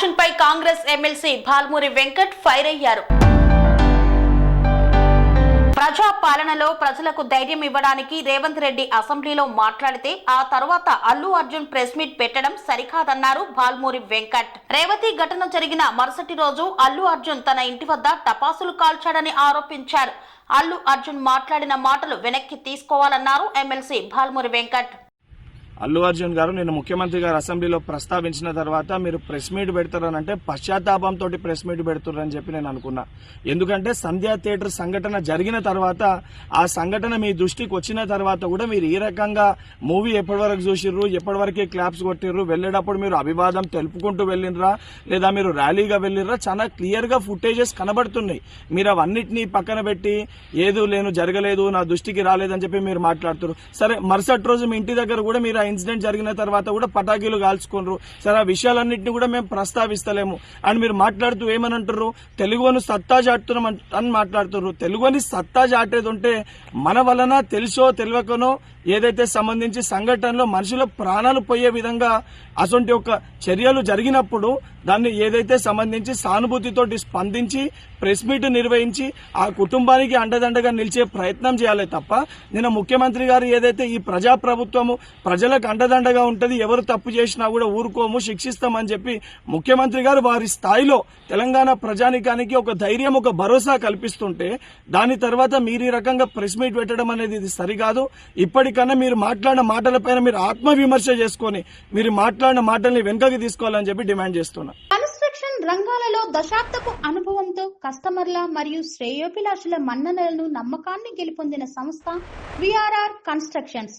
అర్జున్ పై Congress MLC Balmoori Venkat fire అయ్యారు. ప్రజా పాలనలో ప్రజలకు ధైర్యం ఇవ్వడానికి రేవంత్ రెడ్డి అసెంబ్లీలో మాట్లాడితే ఆ తర్వాత అల్లు అర్జున్ ప్రెస్ మీట్ పెట్టడం సరికాదన్నారు భాల్మూరి వెంకట్. రేవతి ఘటన జరిగిన మరుసటి రోజు అల్లు అర్జున్ తన ఇంటి వద్ద టపాసులు కాల్చాడని ఆరోపించారు. అల్లు అర్జున్ మాట్లాడిన మాటలు వెనక్కి తీసుకోవాలన్నారు ఎమ్మెల్సీ భాల్మూరి వెంకట్. అల్లు అర్జున్ గారు నేను ముఖ్యమంత్రి గారు అసెంబ్లీలో ప్రస్తావించిన తర్వాత మీరు ప్రెస్ మీట్ పెడతారనంటే పశ్చాత్తాపంతో ప్రెస్ మీట్ పెడుతున్నారని చెప్పి నేను అనుకున్నా. ఎందుకంటే సంధ్యా థియేటర్ సంఘటన జరిగిన తర్వాత ఆ సంఘటన మీ దృష్టికి వచ్చిన తర్వాత కూడా మీరు ఈ రకంగా మూవీ ఎప్పటి వరకు చూసిర్రు ఎప్పటి వరకే క్లాప్స్ కొట్టిర్రు వెళ్ళేటప్పుడు మీరు అభివాదం తెలుపుకుంటూ వెళ్ళినరా లేదా మీరు ర్యాలీగా వెళ్ళినరా చాలా క్లియర్గా ఫుటేజెస్ కనబడుతున్నాయి. మీరు అవన్నిటినీ పక్కన పెట్టి ఏదో లేను జరగలేదు నా దృష్టికి రాలేదని చెప్పి మీరు మాట్లాడుతున్నారు సరే మరుసటి రోజు మీ ఇంటి దగ్గర కూడా మీరు ఇన్సిడెంట్ జరిగిన తర్వాత కూడా పటాకీలు కాల్చుకున్నారు. సరే ఆ విషయాలన్నింటినీ కూడా మేము ప్రస్తావిస్తలేము. అండ్ మీరు మాట్లాడుతూ ఏమని అంటారు తెలుగును సత్తా చాటుతున్నాం అని మాట్లాడుతున్నారు తెలుగుని సత్తా చాటేది ఉంటే మన వలన తెలుసో తెలియకనో ఏదైతే సంబంధించి సంఘటనలో మనుషుల ప్రాణాలు పోయే విధంగా అటువంటి ఒక చర్యలు జరిగినప్పుడు దాన్ని ఏదైతే సంబంధించి సానుభూతితో స్పందించి ప్రెస్ మీట్ నిర్వహించి ఆ కుటుంబానికి అండదండగా నిలిచే ప్రయత్నం చేయాలి తప్ప నిన్న ముఖ్యమంత్రి గారు ఏదైతే ఈ ప్రజా ప్రభుత్వము ప్రజలకు అండదండగా ఉంటుంది. ఎవరు తప్పు చేసినా కూడా ఊరుకోము శిక్షిస్తామని చెప్పి ముఖ్యమంత్రి గారు వారి స్థాయిలో తెలంగాణ ప్రజానికానికి ఒక ధైర్యం ఒక భరోసా కల్పిస్తుంటే దాని తర్వాత మీరు ఈ రకంగా ప్రెస్ మీట్ పెట్టడం అనేది ఇది సరికాదు. ఇప్పటికన్నా మీరు మాట్లాడిన మాటలపైన మీరు ఆత్మవిమర్శ చేసుకొని మీరు మాట్లాడిన మాటల్ని వెనుకకి తీసుకోవాలని చెప్పి డిమాండ్ చేస్తున్నా. కన్స్ట్రక్షన్ రంగాలలో దశాబ్దపు అనుభవంతో కస్టమర్ల మరియు శ్రేయోభిలాషుల మన్ననలను నమ్మకాన్ని గెలుపొందిన సంస్థ విఆర్ఆర్ కన్స్ట్రక్షన్స్.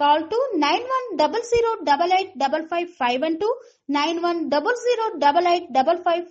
Call to 9100 88 55